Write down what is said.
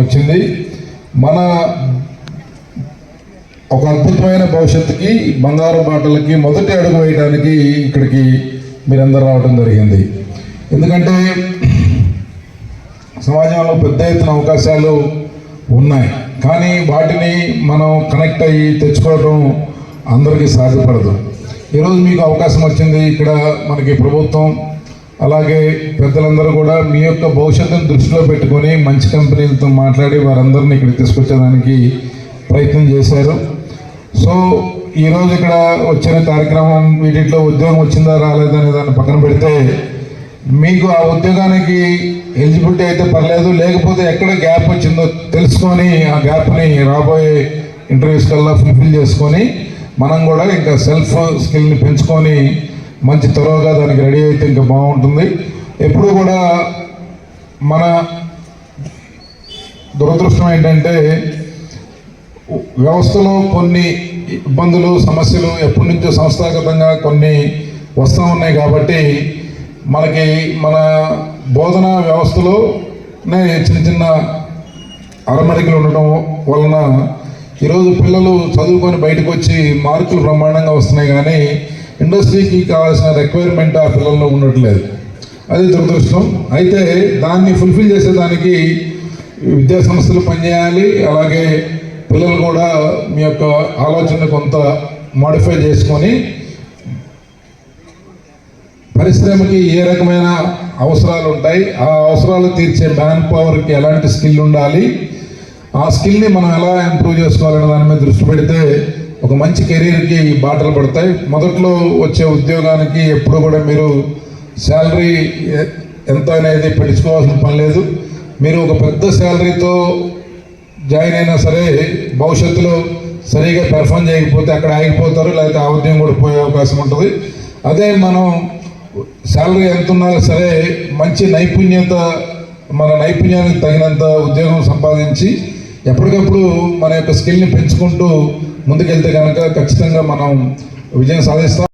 వచ్చింది. మన ఒక అద్భుతమైన భవిష్యత్తుకి బంగారు బాటలకి మొదటి అడుగు వేయడానికి ఇక్కడికి మీరందరూ రావడం జరిగింది. ఎందుకంటే సమాజంలో పెద్ద ఎత్తున అవకాశాలు ఉన్నాయి. కానీ వాటిని మనం కనెక్ట్ అయ్యి తెచ్చుకోవడం అందరికీ సాధ్యపడదు. ఈరోజు మీకు అవకాశం వచ్చింది. ఇక్కడ మనకి ప్రభుత్వం అలాగే పెద్దలందరూ కూడా మీ యొక్క భవిష్యత్తును దృష్టిలో పెట్టుకొని మంచి కంపెనీలతో మాట్లాడి వారందరిని ఇక్కడ తీసుకొచ్చేదానికి ప్రయత్నం చేశారు. సో ఈరోజు ఇక్కడ వచ్చిన కార్యక్రమం వీటిలో ఉద్యోగం వచ్చిందా రాలేదా అనే దాన్ని పక్కన పెడితే మీకు ఆ ఉద్యోగానికి ఎలిజిబిలిటీ అయితే పర్లేదు లేకపోతే ఎక్కడ గ్యాప్ వచ్చిందో తెలుసుకొని ఆ గ్యాప్ని రాబోయే ఇంటర్వ్యూస్ కల్లా ఫుల్ఫిల్ చేసుకొని మనం కూడా ఇంకా సెల్ఫ్ స్కిల్ని పెంచుకొని మంచి త్వరగా దానికి రెడీ అయితే ఇంకా బాగుంటుంది. ఎప్పుడు కూడా మన దురదృష్టం ఏంటంటే వ్యవస్థలో కొన్ని ఇబ్బందులు సమస్యలు ఎప్పటి నుంచో సంస్థాగతంగా కొన్ని వస్తూ ఉన్నాయి కాబట్టి మనకి మన బోధనా వ్యవస్థలోనే చిన్న చిన్న అరమరికలు ఉండటం వలన ఈరోజు పిల్లలు చదువుకొని బయటకు వచ్చి మార్కులు బ్రహ్మాండంగా వస్తున్నాయి. కానీ ఇండస్ట్రీకి కావాల్సిన రిక్వైర్మెంట్ ఆ పిల్లల్లో ఉండట్లేదు. అది దురదృష్టం. అయితే దాన్ని ఫుల్ఫిల్ చేసేదానికి విద్యా సంస్థలు పనిచేయాలి. అలాగే పిల్లలు కూడా మీ యొక్క ఆలోచన కొంత మాడిఫై చేసుకొని పరిశ్రమకి ఏ రకమైన అవసరాలు ఉంటాయి ఆ అవసరాలు తీర్చే మ్యాన్ పవర్కి ఎలాంటి స్కిల్ ఉండాలి ఆ స్కిల్ని మనం ఎలా ఇంప్రూవ్ చేసుకోవాలనే దాని మీద దృష్టి పెడితే ఒక మంచి కెరీర్కి బాటలు పడతాయి. మొదట్లో వచ్చే ఉద్యోగానికి ఎప్పుడు కూడా మీరు శాలరీ ఎంత అనేది పెంచుకోవాల్సిన పని లేదు. మీరు ఒక పెద్ద శాలరీతో జాయిన్ అయినా సరే భవిష్యత్తులో సరిగా పెర్ఫామ్ చేయకపోతే అక్కడ ఆగిపోతారు లేకపోతే ఆ ఉద్యోగం కూడా పోయే అవకాశం ఉంటుంది. అదే మనం శాలరీ ఎంత ఉన్నా సరే మంచి నైపుణ్యత మన నైపుణ్యానికి తగినంత ఉద్యోగం సంపాదించి ఎప్పటికప్పుడు మన యొక్క స్కిల్ని పెంచుకుంటూ ముందుకెళ్తే కనుక ఖచ్చితంగా మనం విజయం సాధిస్తాం.